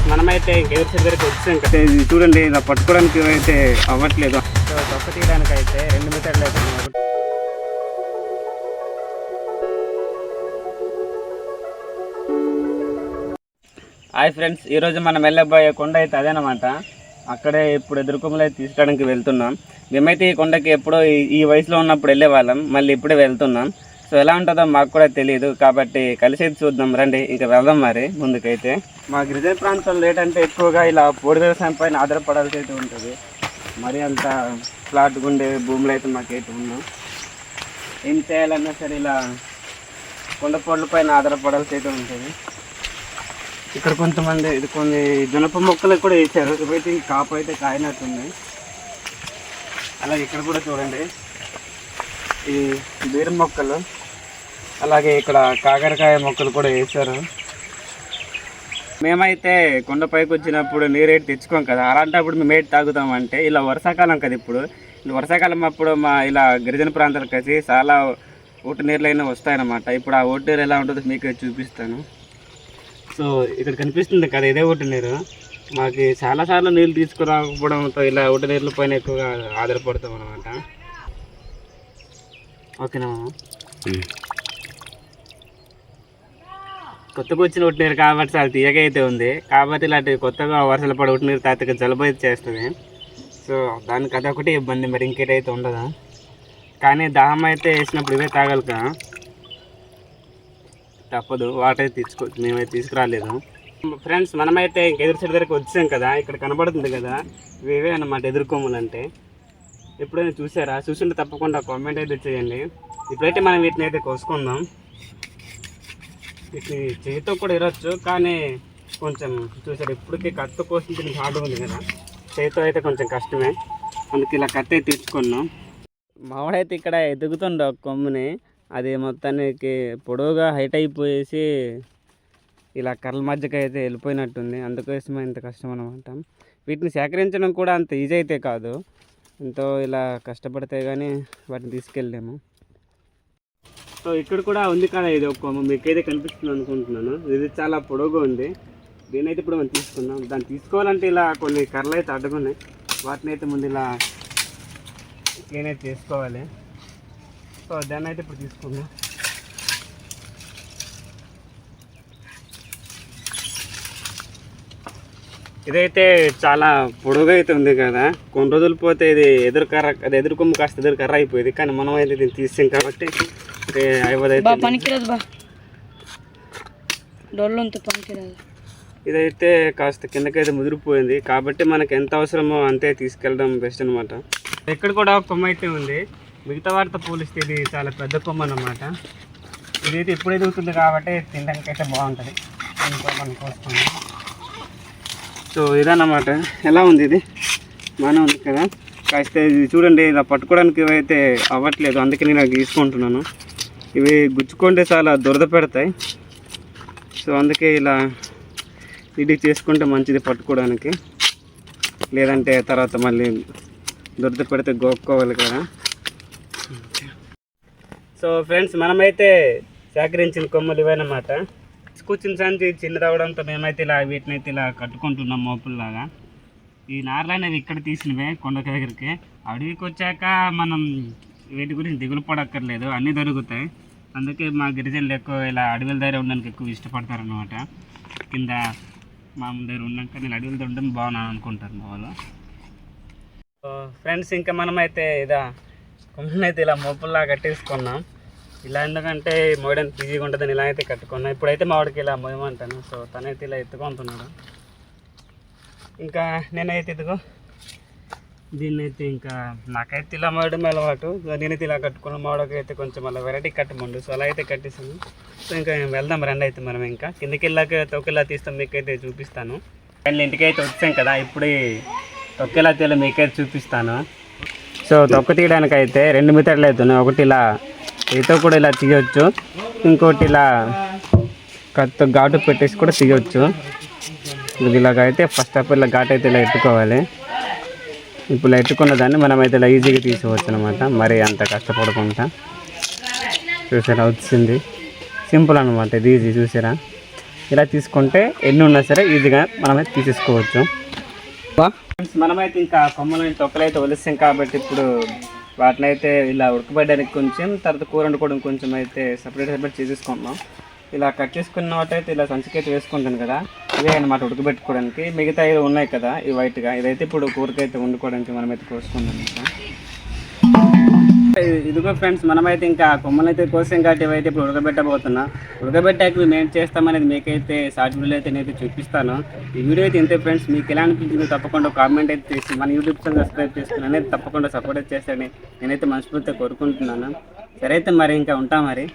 Friends మనమైతే ఇంకెవరి దగ్గరికి వచ్చాం కదా ఇది చూడండి ఇలా పట్టుకోవడానికి అయితే అవ్వట్లేదు. తొక్క తీయడానికి అయితే రెండు మీటర్లు అవుతుంది హాయ్ ఫ్రెండ్స్ ఈరోజు మనం వెళ్ళబోయే కొండ అయితే అదేనమాట అక్కడే ఇప్పుడు ఎదుర్కొమలు అయితే తీసుకోవడానికి వెళ్తున్నాం. మేమైతే ఈ కొండకి ఎప్పుడో ఈ- ఈ వయసులో ఉన్నప్పుడు వెళ్ళే వాళ్ళం మళ్ళీ ఇప్పుడే వెళ్తున్నాం. సో ఎలా ఉంటుందో మాకు కూడా తెలియదు కాబట్టి కలిసి చూద్దాం. రండి ఇంకా వెళ్దాం మరి ముందుకైతే. మా గిరిజన ప్రాంతాల్లో ఏంటంటే ఎక్కువగా ఇలా పొడి వ్యవసాయం పైన ఆధారపడాల్సి అయితే ఉంటుంది. మరి అంత ఫ్లాట్ ఉండే భూములు అయితే మాకైతే ఉన్నాం ఏం చేయాలన్నా సరే ఇలా కొండ పొడ్ల పైన ఆధారపడాల్సి అయితే ఉంటుంది. ఇక్కడ కొంతమంది ఇది కొన్ని జనప మొక్కలు కూడా వేసారు ఇవైతే ఈ కాపు అయితే కాయనట్టుంది. అలా ఇక్కడ కూడా చూడండి. ఈ బీర మొక్కలు. అలాగే ఇక్కడ కాకరకాయ మొక్కలు కూడా వేసారు మేమైతే కొండపైకి వచ్చినప్పుడు నీరేటు తెచ్చుకోం కదా అలాంటప్పుడు మేము ఏటి తాగుతామంటే ఇలా వర్షాకాలం కదా ఇప్పుడు. వర్షాకాలం అప్పుడు మా ఇలా గిరిజన ప్రాంతాలకు వచ్చి చాలా ఊట నీళ్ళు అయినా వస్తాయన్నమాట. ఇప్పుడు ఆ ఊట నీరు ఎలా ఉంటుందో మీకు చూపిస్తాను. సో ఇక్కడ కనిపిస్తుంది కదా ఇదే ఊట నీరు. మాకు చాలాసార్లు నీళ్ళు తీసుకురాకపోవడంతో ఇలా ఊట నీళ్ళ పైన ఎక్కువగా ఆధారపడతాం అనమాట ఓకేనా మామ? కొత్తగా వచ్చిన ఉట్టినీరు కాబట్టి చాలా తీయగైతే ఉంది. కాబట్టి ఇలాంటి కొత్తగా వర్షాలు పడి ఉట్టినీరు తాతగా జలుబు అయితే చేస్తుంది. సో దానికి అదొకటి ఇబ్బంది మరి ఇంకేటైతే ఉండదు? కానీ దాహం అయితే వేసినప్పుడు ఇవే తాగలక. తప్పదు వాటర్ అయితే తీసుకో మేమైతే తీసుకురాలేదు. ఫ్రెండ్స్ మనమైతే ఇంక ఎదురు సైడ్ వచ్చాం కదా ఇక్కడ కనబడుతుంది కదా ఇవే అన్నమాట ఎదుర్కోములంటే ఎప్పుడైనా చూసారా? చూసింటే తప్పకుండా కామెంట్ అయితే చేయండి. ఇప్పుడైతే మనం వీటిని అయితే కోసుకుందాం. ఇది చేతితో కూడా ఇరవచ్చు కానీ కొంచెం చూసారు ఇప్పటికీ కత్తి కోసం కొంచెం హార్డ్ ఉంది కదా. చేతితో అయితే కొంచెం కష్టమే. అందుకే ఇలా కత్తి అయితే తెచ్చుకున్నాం మావాడైతే ఇక్కడ ఎదుగుతుండ కొమ్ముని. అది మొత్తానికి పొడవుగా హైట్ అయిపోయేసి ఇలా కర్రల మధ్యకి అయితే వెళ్ళిపోయినట్టుంది. అందుకోసమే ఇంత కష్టం అనమాట వీటిని సేకరించడం కూడా అంత ఈజీ అయితే కాదు. ఎంతో ఇలా కష్టపడితే కానీ వాటిని తీసుకెళ్ళాము సో ఇక్కడ కూడా ఉంది కదా ఇది ఒక మీకైతే కనిపిస్తుంది అనుకుంటున్నాను. ఇది చాలా పొడవుగా ఉంది. దీని అయితే ఇప్పుడు మనం తీసుకుందాం. దాన్ని తీసుకోవాలంటే ఇలా కొన్ని కర్రలు అయితే అడ్డుకున్నాయి. వాటిని అయితే ముందు ఇలా క్లీన్ అయితే చేసుకోవాలి. సో దాన్ని అయితే ఇప్పుడు తీసుకుందాం. ఇదైతే చాలా పొడుగు అయితే ఉంది కదా. కొన్ని రోజులు పోతే ఇది ఎదురు కర్ర అది ఎదురు కొమ్ము కాస్త ఎదురు కర్ర అయిపోయింది. కానీ మనం అయితే దీన్ని తీసాం కాబట్టి బా పనికిరాదు బా. డొల్లు అంత పనికిరాదు. ఇదైతే కాస్త కిందకైతే ముదిరిపోయింది. కాబట్టి మనకి ఎంత అవసరమో అంతే తీసుకెళ్ళడం బెస్ట్ అనమాట ఇక్కడ కూడా కొమ్మ అయితే ఉంది. మిగతా వాటితో పోలిస్తే ఇది చాలా పెద్ద కొమ్మ అన్నమాట. ఇదైతే ఇప్పుడు ఎదుగుతుంది కాబట్టి తినడానికి అయితే బాగుంటుంది. ఇంకో సో ఇదన్నమాట. ఎలా ఉంది ఇది? బాగానే ఉంది కదా? కాస్త ఇది చూడండి ఇలా పట్టుకోవడానికి ఇవైతే అవ్వట్లేదు. అందుకే నేను తీసుకుంటున్నాను. ఇవి గుచ్చుకుంటే చాలా దురద పెడతాయి. సో అందుకే ఇలా ఇది చేసుకుంటే మంచిది పట్టుకోవడానికి. లేదంటే తర్వాత మళ్ళీ దురద పెడితే గోక్కోవాలి కదా. సో ఫ్రెండ్స్ మనమైతే సేకరించిన కొమ్మలు ఇవన్నమాట కూర్చుని సంచి చిన్న రావడంతో మేమైతే ఇలా వీటిని అయితే ఇలా కట్టుకుంటున్నాం మోపుల్లాగా. ఈ నార్లు అనేవి ఇక్కడ తీసినవే కొండ దగ్గరికి. అడవికి వచ్చాక మనం వీటి గురించి దిగులు పడక్కర్లేదు అన్నీ దొరుకుతాయి. అందుకే మా గిరిజనులు ఎక్కువ ఇలా అడవుల దగ్గర ఉండడానికి ఎక్కువ ఇష్టపడతారు అనమాట కింద మా దగ్గర ఉన్నాక నేను అడవులతో ఉండడం బాగున్నాను అనుకుంటారు మా వాళ్ళు. ఫ్రెండ్స్ ఇంకా మనమైతే ఇదా అయితే ఇలా మొప్పుల్లా కట్టేసుకున్నాం. ఇలా ఎందుకంటే మోయడానికి బిజీగా ఉంటుందని ఇలా అయితే కట్టుకున్నాం. ఇప్పుడైతే మా వాడికి ఇలా మోయమంటాను. సో తనైతే ఇలా ఎత్తుకుంటున్నాడు. ఇంకా నేనైతే ఇదిగో దీన్ని అయితే ఇంకా నాకైతే ఇలా మాడడం అలవాటు. సో నేనైతే ఇలా కట్టుకున్న మాడకి అయితే కొంచెం అలా వెరైటీ కట్టమండు సో అలా అయితే కట్టేసాను సో ఇంకా వెళ్దాం రండి అయితే మనం ఇంకా. కిందకి వెళ్ళాక తొక్కెలా తీస్తాం మీకైతే చూపిస్తాను. అండ్ ఇంటికి అయితే వచ్చాం కదా ఇప్పుడు తొక్కెలా తీయాలి మీకైతే చూపిస్తాను. సో తొక్క తీయడానికి అయితే రెండు మెథడ్లు అవుతున్నాయి ఒకటి ఇలా ఈతో కూడా ఇలా తీయవచ్చు ఇంకోటి ఇలా కత్తు ఘాటు పెట్టేసి కూడా తీయవచ్చు ఇది ఇలాగైతే ఫస్ట్ ఆఫ్ ఇలా ఘాటు అయితే ఇలా ఎట్టుకోవాలి ఇప్పుడు ఎట్టుకున్న దాన్ని మనం అయితే ఇలా ఈజీగా తీసుకోవచ్చు అనమాట మరి అంత కష్టపడకుండా. చూసారా? వచ్చింది. సింపుల్ అనమాట ఇది ఈజీ. చూసారా? ఇలా తీసుకుంటే ఎన్ని ఉన్నా సరే ఈజీగా మనమైతే తీసేసుకోవచ్చు. మనమైతే ఇంకా కొమ్మలని తొక్కలైతే ఒలిస్తాం కాబట్టి ఇప్పుడు వాటిని అయితే ఇలా ఉడకబెట్టడానికి కొంచెం తర్వాత కూర వండుకోవడం కొంచెం అయితే సపరేట్ సపరేట్ చేసేసుకుంటున్నాం. ఇలా కట్ చేసుకున్న వాటైతే ఇలా సంచికైతే వేసుకుంటాను కదా. ఇవే అనమాట ఉడకబెట్టుకోవడానికి. మిగతా ఏదో ఉన్నాయి కదా ఈ వైట్గా ఇదైతే ఇప్పుడు కూరకైతే వండుకోవడానికి మనమైతే కోసుకుందాం ఇదిగో ఫ్రెండ్స్ మనమైతే ఇంకా కొమ్మలు అయితే కోసాం కాబట్టి ఇవైతే ఇప్పుడు ఉడకబెట్టబోతున్నా. ఉడకబెట్టాక మేము ఏం చేస్తామనేది మీకైతే షార్ట్ వీడియో అయితే నేనైతే చూపిస్తాను. ఈ వీడియో అయితే ఇంతే ఫ్రెండ్స్ మీకు ఎలా అనిపించిందో తప్పకుండా కామెంట్ అయితే చేసి మన యూట్యూబ్ ఛానల్ సబ్స్క్రైబ్ చేసుకుని అనేది తప్పకుండా సపోర్ట్ చేస్తాడని నేనైతే మనస్ఫూర్తిగా కోరుకుంటున్నాను. సరే అయితే మరి ఇంకా ఉంటా మరి.